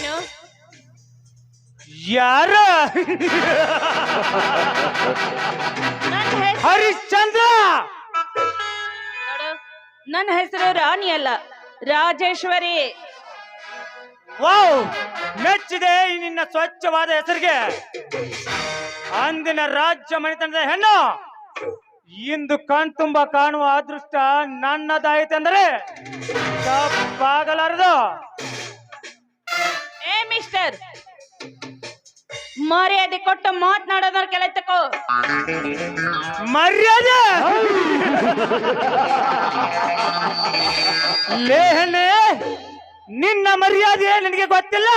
ನೀನು ಯಾರ? ನನ್ನ ಹೆಸರು ಹರಿಶ್ಚಂದ್ರ! ನೋಡು ನನ್ನ ಹೆಸರು ರಾಣಿ ಅಲ್ಲ ರಾಜೇಶ್ವರಿ. ವಾವ್! ಮೆಚ್ಚಿದೆ ಈ ನಿನ್ನ ಸ್ವಚ್ಛವಾದ ಹೆಸರಿಗೆ. ಅಂದಿನ ರಾಜ್ಯ ಮಣಿತನದ ಹೆಣ್ಣು. ಇಂದು ಕಣ್ತುಂಬ ಕಾಣುವ ಅದೃಷ್ಟ ನನ್ನದಾಯಿತೆಂದರೆ ತಪ್ಪಾಗಲಾರದು. ಏ ಮಿಸ್ಟರ್ ಮರ್ಯಾದೆ ಕೊಟ್ಟು ಮಾತನಾಡೋದ್ರ ಕೆಲ ತಕೋ. ಮರ್ಯಾದೆ? ಲೇಹನೆ, ನಿನ್ನ ಮರ್ಯಾದೆ ನಿನಗೆ ಗೊತ್ತಿಲ್ಲ?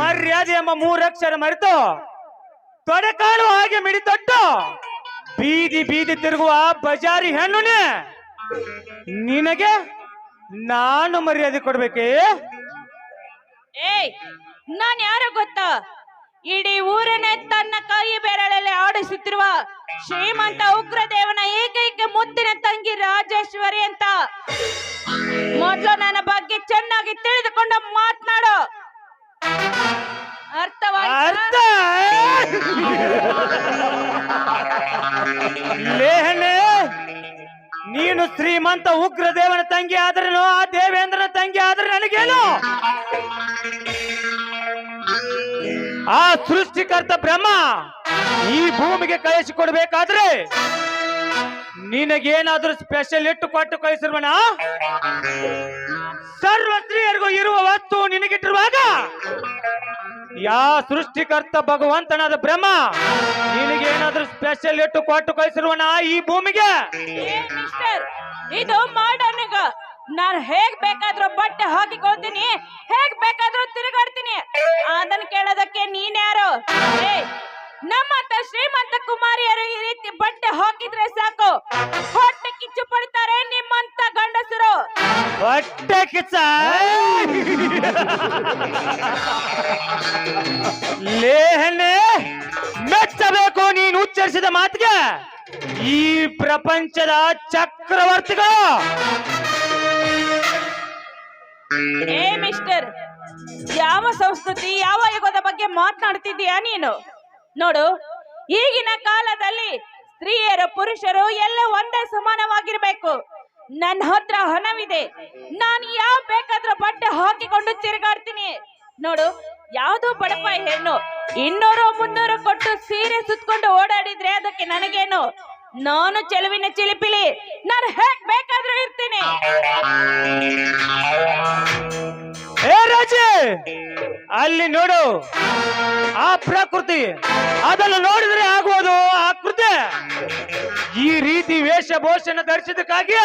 ಮರ್ಯಾದೆ ಎಂಬ ಮೂರಕ್ಷರ ಮರೆತು ತೊಡೆ ಕಾಣುವ ಹಾಗೆ ಮಿಡಿತೊಟ್ಟು ಬೀದಿ ಬೀದಿ ತಿರುಗುವ ಬಜಾರಿ ಹೆಣ್ಣುನೆ, ನಿನಗೆ ನಾನು ಮರ್ಯಾದೆ ಕೊಡ್ಬೇಕೇ? ಏಯ್ ನಾನ್ ಯಾರು ಗೊತ್ತಾ? ಇಡೀ ಊರನ್ನೇ ತನ್ನ ಕೈ ಬೆರಳಲ್ಲಿ ಆಡಿಸುತ್ತಿರುವ ಶ್ರೀಮಂತ ಉಗ್ರದೇವನ ಏಕೈಕ ಮುತ್ತಿನ ತಂಗಿ ರಾಜೇಶ್ವರಿ ಅಂತ. ಮೊದ್ಲು ನನ್ನ ಬಗ್ಗೆ ಚೆನ್ನಾಗಿ ತಿಳಿದುಕೊಂಡು ಮಾತನಾಡು. ಅರ್ಥ ಅರ್ಥವಾಯ್ತಾ ಲೇಹನೆ ನೀನು ಶ್ರೀಮಂತ ಉಗ್ರ ದೇವನ ತಂಗಿ ಆದ್ರೂ ಆ ದೇವೇಂದ್ರನ ತಂಗಿ ಆದ್ರೆ ನನಗೇನು? ಆ ಸೃಷ್ಟಿಕರ್ತ ಬ್ರಹ್ಮ ಈ ಭೂಮಿಗೆ ಕಳಿಸಿಕೊಡ್ಬೇಕಾದ್ರೆ ನಿನಗೇನಾದ್ರೂ ಸ್ಪೆಷಲ್ ಇಟ್ಟು ಕೊಟ್ಟು ಕಳಿಸಿರುವಣ ಸರ್ವ ಸ್ತ್ರೀಯರಿಗೂ ಇರುವ ವಸ್ತು ನಿನಗಿಟ್ಟಿರುವಾಗ ಯಾ ಸೃಷ್ಟಿಕರ್ತ ಭಗವಂತನಾದ ಬ್ರಹ್ಮ, ನಿನಗೇನಾದ್ರೂ ಸ್ಪೆಷಲ್ ಇಟ್ಟು ಕೊಟ್ಟು ಕಳಿಸಿರುವನ ಈ ಭೂಮಿಗೆ? ಇದು ಮಾಡನಿಗ ನಾನು ಹೇಗ್ ಬೇಕಾದ್ರೂ ಬಟ್ಟೆ ಹಾಕಿಕೊಳ್ತೀನಿ, ಹೇಗ್ ಬೇಕಾದ್ರೂ ತಿರುಗಾಡ್ತೀನಿ. ಅದನ್ನ ಕೇಳೋದಕ್ಕೆ ನೀನ್ಯಾರು ನಮ್ಮಂತ ಶ್ರೀಮಂತ ಕುಮಾರಿಯರು ಈ ರೀತಿ ಬಟ್ಟೆ ಹಾಕಿದ್ರೆ ಸಾಕು. ಹೊಟ್ಟೆ ಕಿಚ್ಚು ಪಡ್ತಾರೆ ನಿಮ್ಮಂತ ಗಂಡಸರು. ಹೊಟ್ಟೆ ಕಿಚ್ಚ. ಲೇಹನೆ ಮೆಚ್ಚಬೇಕು ನೀನು ಉಚ್ಚರಿಸಿದ ಮಾತಿಗೆ. ಈ ಪ್ರಪಂಚದ ಚಕ್ರವರ್ತಿಗಳು. ಏ ಮಿಸ್ಟರ್ ಯಾವ ಸಂಸ್ಕೃತಿ ಯಾವ ಯುಗದ ಬಗ್ಗೆ ಮಾತನಾಡ್ತಿದ್ದೀಯಾ ನೀನು? ನೋಡು, ಈಗಿನ ಕಾಲದಲ್ಲಿ ಸ್ತ್ರೀಯರು ಪುರುಷರು ಎಲ್ಲ ಒಂದೇ ಸಮಾನವಾಗಿರ್ಬೇಕು. ನನ್ನ ಹತ್ರ ಹಣವಿದೆ. ನಾನು ಯಾವ ಬೇಕಾದ್ರೂ ಬಟ್ಟೆ ಹಾಕಿಕೊಂಡು ತಿರುಗಾಡ್ತೀನಿ. ನೋಡು, ಯಾವ್ದು ಬಡಪಾಯಿ ಹೆಣ್ಣು ಇನ್ನೂರು ಮುನ್ನೂರು ಕೊಟ್ಟು ಸೀರೆ ಸುತ್ಕೊಂಡು ಓಡಾಡಿದ್ರೆ ಅದಕ್ಕೆ ನನಗೇನು? ನಾನು ಚೆಲುವಿನ ಚಿಲಿಪಿಲಿ. ನಾನು ಹೇಗ್ ಬೇಕಾದ್ರೂ ಇರ್ತೀನಿ. ಅಲ್ಲಿ ನೋಡು. ಆ ಪ್ರಕೃತಿ ಅದನ್ನು ನೋಡಿದ್ರೆ ಆಗುವುದು ಆಕೃತಿ ಈ ರೀತಿ ವೇಷಭೂಷಣ ಧರಿಸಿದಕ್ಕಾಗಿ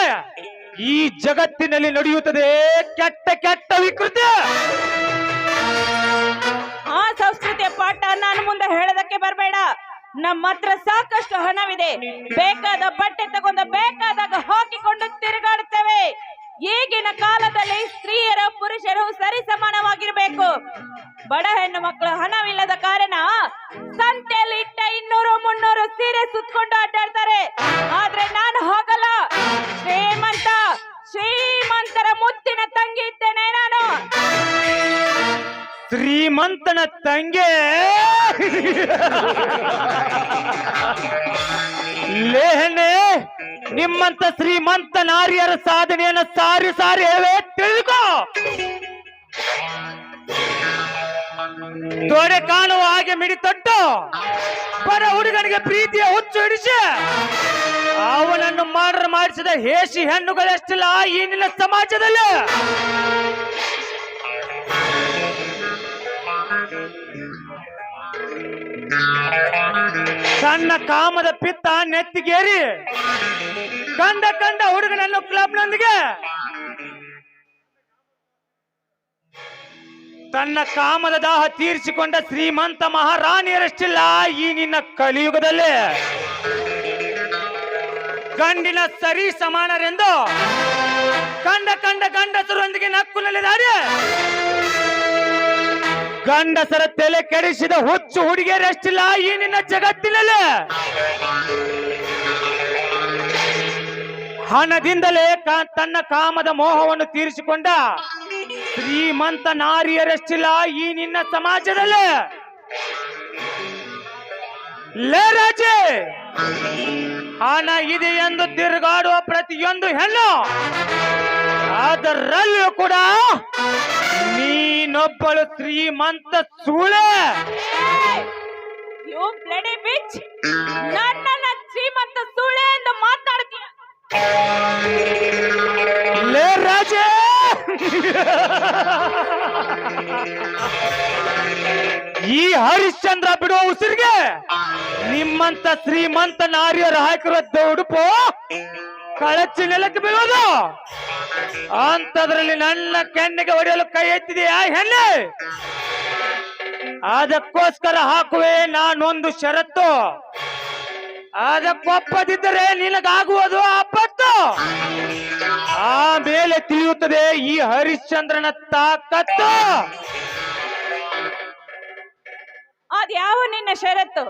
ಈ ಜಗತ್ತಿನಲ್ಲಿ ನಡೆಯುತ್ತದೆ ಕೆಟ್ಟ ಕೆಟ್ಟ ವಿಕೃತಿ. ಆ ಸಂಸ್ಕೃತಿಯ ಪಾಠ ನಾನು ಮುಂದೆ ಹೇಳೋದಕ್ಕೆ ಬರಬೇಡ. ನಮ್ಮ ಹತ್ರ ಸಾಕಷ್ಟು ಹಣವಿದೆ. ಬೇಕಾದ ಬಟ್ಟೆ ತಗೊಂಡು ಬೇಕಾದಾಗ ಹಾಕಿಕೊಂಡು ತಿರುಗಾಡುತ್ತೇವೆ. ಈಗಿನ ಕಾಲದಲ್ಲಿ ಸ್ತ್ರೀಯರ ಪುರುಷರು ಸರಿ ಸಮಾನವಾಗಿರ್ಬೇಕು. ಬಡ ಹೆಣ್ಣು ಮಕ್ಕಳು ಹಣವಿಲ್ಲದ ಕಾರಣ ಸಂತೆಯಲ್ಲಿ ಇಟ್ಟ ಇನ್ನೂರು ಮುನ್ನೂರು ಸೀರೆ ಸುತ್ತಕೊಂಡು ಅಡ್ಡಾಡ್ತಾರೆ. ಆದ್ರೆ ನಾನು ಹೋಗಲ್ಲ. ಶ್ರೀಮಂತ ಶ್ರೀಮಂತರ ಮುತ್ತಿನ ತಂಗಿ ಇದ್ದೇನೆ ನಾನು. ಶ್ರೀಮಂತನ ತಂಗೆ. ಲೇಹನೆ ನಿಮ್ಮಂತ ಶ್ರೀಮಂತ ನಾರಿಯರ ಸಾಧನೆಯನ್ನು ಸಾರಿ ಸಾರಿ ಹೇಳೇ ತಿಳ್ಕೋ ತೊಡೆ ಕಾಣುವ ಹಾಗೆ ಮಿಡಿ ತೊಟ್ಟು. ಬರ ಹುಡುಗನಿಗೆ ಪ್ರೀತಿಯ ಹುಚ್ಚು ಹಿಡಿಸಿ. ಅವನನ್ನು ಮಾಡ್ರ ಮಾಡಿಸಿದ ಹೇಸಿ ಹೆಣ್ಣುಗಳೆಷ್ಟಿಲ್ಲ ಏನಿಲ್ಲ ಸಮಾಜದಲ್ಲಿ. ಸಣ್ಣ ಕಾಮದ ಪಿತ್ತ ನೆತ್ತಿಗೇರಿ. ಕಂದ ಕಂಡ ಹುಡುಗನನ್ನು ಕ್ಲಬ್ನೊಂದಿಗೆ. ತನ್ನ ಕಾಮದ ದಾಹ ತೀರಿಸಿಕೊಂಡ ಶ್ರೀಮಂತ ಮಹಾರಾಣಿಯರಷ್ಟಿಲ್ಲ ಈ ನಿನ್ನ ಕಲಿಯುಗದಲ್ಲಿ. ಗಂಡಿನ ಸರಿ ಸಮಾನರೆಂದು ಕಂಡ ಕಂಡ ಗಂಡಸರೊಂದಿಗೆ ನಕ್ಕು ಗಂಡಸರ ತಲೆ ಕೆಡಿಸಿದ ಹುಚ್ಚು ಹುಡುಗಿಯರಷ್ಟಿಲ್ಲ ಈ ನಿನ್ನ ಜಗತ್ತಿನಲ್ಲ? ಹಣದಿಂದಲೇ ತನ್ನ ಕಾಮದ ಮೋಹವನ್ನು ತೀರಿಸಿಕೊಂಡ ಶ್ರೀಮಂತ ನಾರಿಯರಷ್ಟಿಲ್ಲ ಈ ನಿನ್ನ ಸಮಾಜದಲ್ಲೇ? ಲೇ ರಾಜೆ, ಹಣ ಇದೆ ಎಂದು ತಿರುಗಾಡುವ ಪ್ರತಿಯೊಂದು ಹೆಣ್ಣು ಅದರಲ್ಲೂ ಕೂಡ ನೀನೊಬ್ಬಳು ಶ್ರೀಮಂತ ಸೂಳೆ ಯು ಬ್ಲಡಿ ಬಿಚ್ ನನ್ನನ್ನ ಶ್ರೀಮಂತ ಸುಳೆ ಎಂದು ಮಾತಾಡ್ತೀಯ? ಲೇ ರಾಜೆ. ಈ ಹರಿಶ್ಚಂದ್ರ ಬಿಡುವ ಉಸಿರಿಗೆ ನಿಮ್ಮಂತ ಶ್ರೀಮಂತ ನಾರಿಯರು ಹಾಕಿರೋ ಉಡುಪು ಕಳಚಿ ನೆಲಕ್ಕೆ ಬೀಳೋದು? ಅಂತದ್ರಲ್ಲಿ ನನ್ನ ಕೆಂಡಿಗೆ ಹೊಡೆಯಲು ಕೈ ಎತ್ತಿದೆಯಾ ಹೆಣ್ಣೆ? ಅದಕ್ಕೋಸ್ಕರ ಹಾಕುವೆ ನಾನೊಂದು ಷರತ್ತು. ಅದಕ್ಕೊಪ್ಪದಿದ್ದರೆ ನಿನಗಾಗುವುದು ಆಪತ್ತು ಆಮೇಲೆ ತಿಳಿಯುತ್ತದೆ ಈ ಹರಿಶ್ಚಂದ್ರನ ತಾಕತ್ತು. ಅದ್ಯಾವ ನಿನ್ನ ಷರತ್ತು?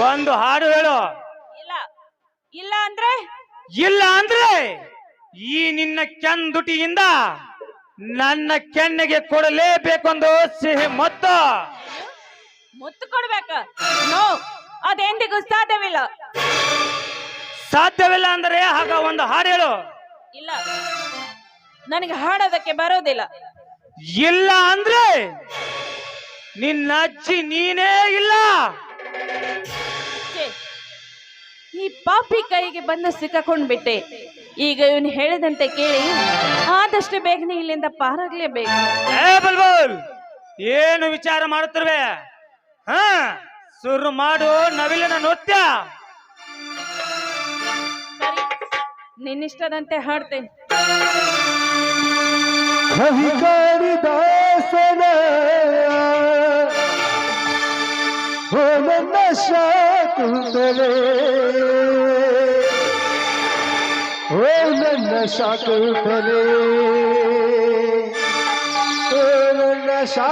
ಒಂದು ಹಾಡು ಹೇಳು. ಇಲ್ಲ. ಇಲ್ಲ ಅಂದ್ರೆ? ಇಲ್ಲ ಅಂದ್ರೆ ಈ ನಿನ್ನ ಕೆಂದುಟಿಯಿಂದ ನನ್ನ ಕೆನ್ನೆಗೆ ಕೊಡಲೇಬೇಕೊಂದು ಸಿಹಿ ಮೊತ್ತ. ಮುತ್ತು ಕೊಡ್ಬೇಕ? ನೋ ಅದೆಂದಿಗೂ ಸಾಧ್ಯವಿಲ್ಲ. ಸಾಧ್ಯವಿಲ್ಲ ಅಂದ್ರೆ ಆಗ ಒಂದು ಹಾಡು ಹೇಳು. ಇಲ್ಲ ನನಗೆ ಹಾಡೋದಕ್ಕೆ ಬರೋದಿಲ್ಲ. ಇಲ್ಲ ಅಂದ್ರೆ ನಿನ್ನ ಅಜ್ಜಿ ನೀನೇ ಇಲ್ಲ. ಈ ಪಾಪಿ ಕೈಗೆ ಬಂದು ಸಿಕ್ಕಾಕೊಂಡ್ಬಿಟ್ಟೆ. ಈಗ ಇವನು ಹೇಳಿದಂತೆ ಕೇಳಿ ಆದಷ್ಟು ಬೇಗನೆ ಇಲ್ಲಿಂದ ಪಾರಾಗ್ಲೇಬೇಕು. ಏ ಬಲ್ಬಲ್ ಏನು ವಿಚಾರ ಮಾಡುತ್ತಿರುವೆ? ಹಾ ಸುರು ಮಾಡು ನವಿಲಿನ ನೃತ್ಯ. ನಿನ್ನಿಷ್ಟದಂತೆ ಹಾಡ್ತೇನೆ ಕವಿಕಾಳಿದಾಸನ ಓ ನನ್ನ ಸುಂದರೇ ಓ ನನ್ನ ಶಾಕುಂತರೇ ಓ ನನ್ನ ಶಾ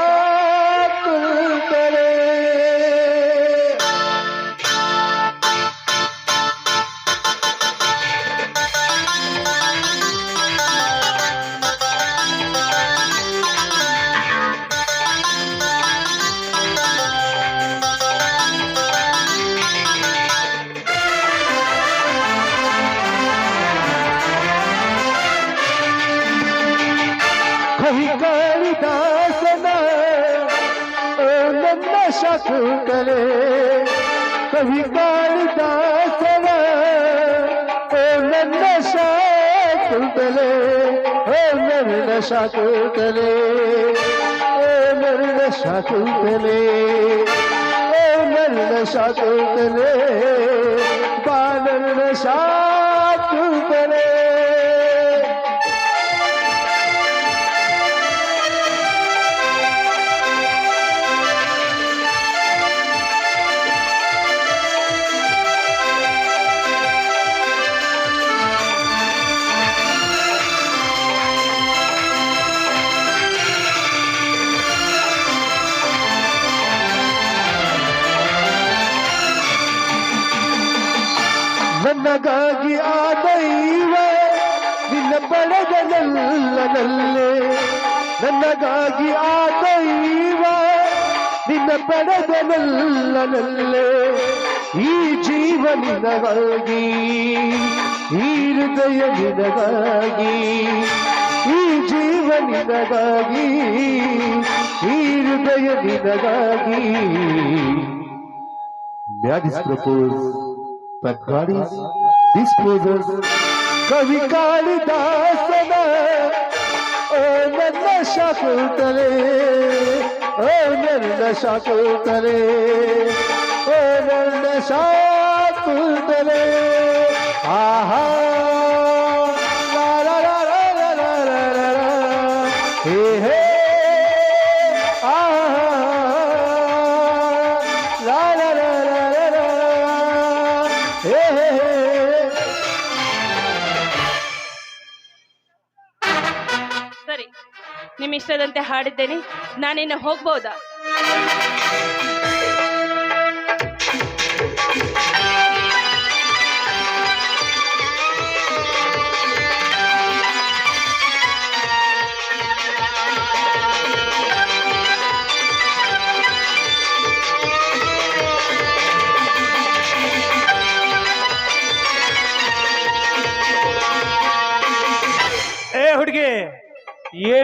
नशा क्यों करे कभी कालिदास मन नशा क्यों करे हे मेरे नशा क्यों करे हे मेरे नशा क्यों करे ಪಡೆದನಲ್ಲನಲ್ಲೇ ನನ್ನಗಾಗಿ ಆ ದೈವ ನಿನ್ನ ಪಡೆದನಲ್ಲನಲ್ಲೇ ಈ ಜೀವ ನಿನಗಾಗಿ ಈ ಹೃದಯ ನಿನಗಾಗಿ, ಈ ಜೀವ ನಿನಗಾಗಿ ಈ ಹೃದಯ ನಿನಗಾಗಿ. That is disposes कवि कालिदास नशा को उतरे ओ नर नशा को उतरे ओ नर नशा को आहा Hey, hey, hey. ಇಷ್ಟದಂತೆ ಹಾಡಿದ್ದೇನೆ. ನಾನಿನ್ನು ಹೋಗ್ಬೋದಾ?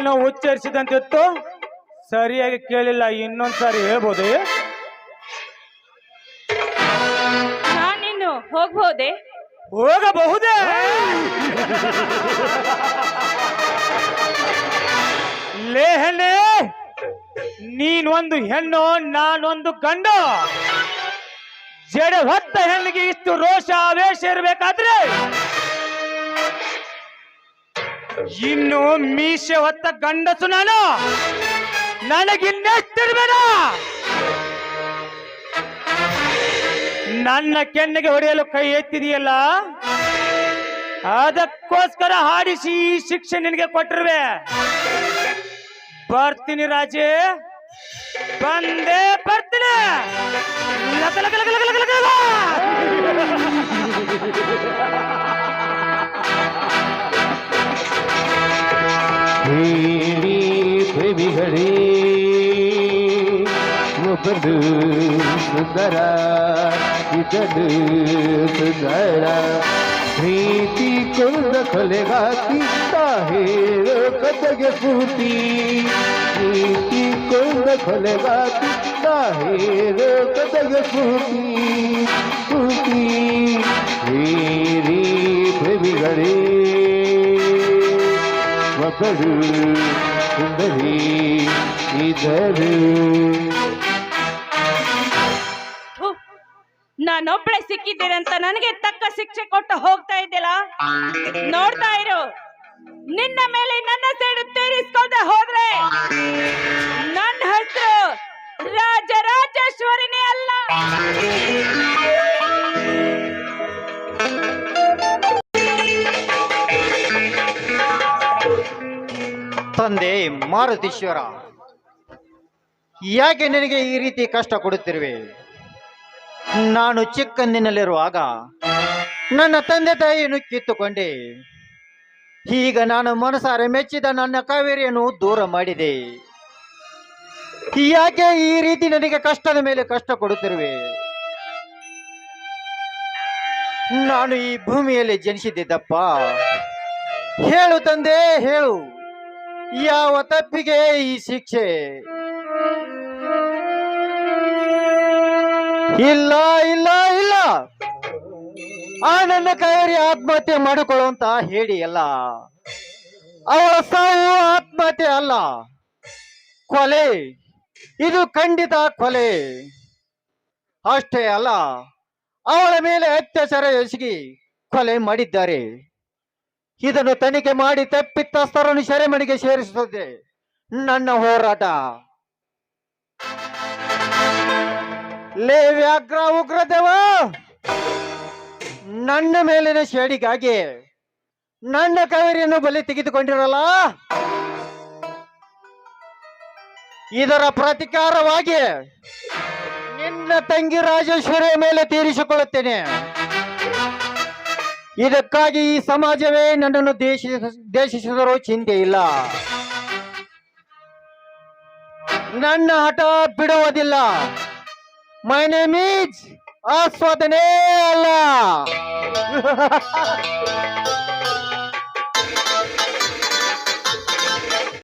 ಏನೋ ಉಚ್ಚರಿಸಿದಂತಿತ್ತು ಸರಿಯಾಗಿ ಕೇಳಿಲ್ಲ ಇನ್ನೊಂದ್ಸಾರಿ ಹೇಳ್ಬೋದು? ನಾನಿನ್ನು ಹೋಗ್ಬೋದೆ? ಹೋಗಬಹುದೇ? ಲೇಹನೆ ನೀನೊಂದು ಹೆಣ್ಣು ನಾನೊಂದು ಗಂಡು. ಜಡ ಹೊತ್ತ ಹೆಣ್ಣಿಗೆ ಇಷ್ಟು ರೋಷ ಆವೇಶ ಇರಬೇಕಾದ್ರೆ ಇನ್ನು ಮೀಸೆ ಹೊತ್ತ ಗಂಡಸು ನಾನು. ನನಗಿನ್ನೆಷ್ಟಿರ್ಬೇಡ ನನ್ನ ಕೆನ್ನೆಗೆ ಹೊಡೆಯಲು ಕೈ ಎತ್ತಿದೆಯಲ್ಲ? ಅದಕ್ಕೋಸ್ಕರ ಹಾಡಿಸಿ ಈ ಶಿಕ್ಷೆ ನಿನಗೆ ಕೊಟ್ಟಿರುವೆ. ಬರ್ತೀನಿ ರಾಜೇ. ಬಂದೇ ಬರ್ತೀನಿ. ಲಕ ಲಕ ಲಕ ಲಕ ಲಕ ಲಕ थे बिघड़े मुबद दरा इजद सुंदरा। प्रीति कुंद खोलेगा किस्ता हेर कदग फूटी। प्रीति कुंद खोलेगा किस्ता हेर कदग फूटी। फूटी री ಒಬ್ಬರು ಸುಂದರಿ ಇದ್ದರು ನಾನೊಬ್ಳೆ ಸಿಕ್ಕಿದ್ದೇನೆ ಅಂತ ನನಗೆ ತಕ್ಕ ಶಿಕ್ಷೆ ಕೊಟ್ಟು ಹೋಗ್ತಾ ಇದ್ದಿಲ್ಲ ನೋಡ್ತಾ ಇರು, ನಿನ್ನ ಮೇಲೆ ನನ್ನ ಸೇಡು ತೀರಿಸ್ಕೊಂಡೆ ಹೋದ್ರೆ, ನನ್ನ ಹೆಸರು ರಾಜರಾಜೇಶ್ವರಿನೇ ಅಲ್ಲ. ತಂದೆ ಮಾರುತೀಶ್ವರ, ಯಾಕೆ ನಿನಗೆ ಈ ರೀತಿ ಕಷ್ಟ ಕೊಡುತ್ತಿರುವೆ? ನಾನು ಚಿಕ್ಕಂದಿನಲ್ಲಿರುವಾಗ ನನ್ನ ತಂದೆ ತಾಯಿಯನ್ನು ಕಿತ್ತುಕೊಂಡೆ. ಈಗ ನಾನು ಮನಸಾರೆ ಮೆಚ್ಚಿದ ನನ್ನ ಕಾವೇರಿಯನ್ನು ದೂರ ಮಾಡಿದೆ. ಯಾಕೆ ಈ ರೀತಿ ನನಗೆ ಕಷ್ಟದ ಮೇಲೆ ಕಷ್ಟ ಕೊಡುತ್ತಿರುವೆ? ನಾನು ಈ ಭೂಮಿಯಲ್ಲಿ ಜನಿಸಿದ್ದಪ್ಪ ಹೇಳು ತಂದೆ, ಹೇಳು. ಯಾವ ತಪ್ಪಿಗೆ ಈ ಶಿಕ್ಷೆ? ಇಲ್ಲ ಇಲ್ಲ ಇಲ್ಲ. ಆ ನನ್ನ ಕೈರಿ ಆತ್ಮಹತ್ಯೆ ಮಾಡಿಕೊಳ್ಳುವಂತ ಹೇಳಿ ಅಲ್ಲ. ಅವಳ ಸಾವು ಆತ್ಮಹತ್ಯೆ ಅಲ್ಲ. ಕೊಲೆ. ಇದು ಖಂಡಿತ ಕೊಲೆ. ಅಷ್ಟೇ ಅಲ್ಲ. ಅವಳ ಮೇಲೆ ಅತ್ಯಾಚಾರ ಎಸಗಿ ಕೊಲೆ ಮಾಡಿದ್ದಾರೆ. ಇದನ್ನು ತನಿಖೆ ಮಾಡಿ ತಪ್ಪಿತಸ್ಥರನ್ನು ಸೆರೆಮನೆಗೆ ಸೇರಿಸುತ್ತದೆ. ನನ್ನ ಹೋರಾಟ. ಲೇ ವ್ಯಾಘ್ರ ಉಗ್ರದೇವ! ನನ್ನ ಮೇಲಿನ ಶೇಡಿಗಾಗಿ ನನ್ನ ಕಾವೇರಿಯನ್ನು ಬಲಿ ತೆಗೆದುಕೊಂಡಿರಲ್ಲ? ಇದರ ಪ್ರತಿಕಾರವಾಗಿ ನಿನ್ನ ತಂಗಿ ರಾಜೇಶ್ವರಿಯ ಮೇಲೆ ತೀರಿಸಿಕೊಳ್ಳುತ್ತೇನೆ. ಇದಕ್ಕಾಗಿ ಈ ಸಮಾಜವೇ ನನ್ನನ್ನು ದೇಶ ದೇಶಿಸಿದರೂ ಚಿಂತೆ ಇಲ್ಲ. ನನ್ನ ಹಠ ಬಿಡುವುದಿಲ್ಲ. ಮೈ ನೇಮ್ ಈಸ್ ಆಸ್ವಾದನೆ ಅಲ್ಲ.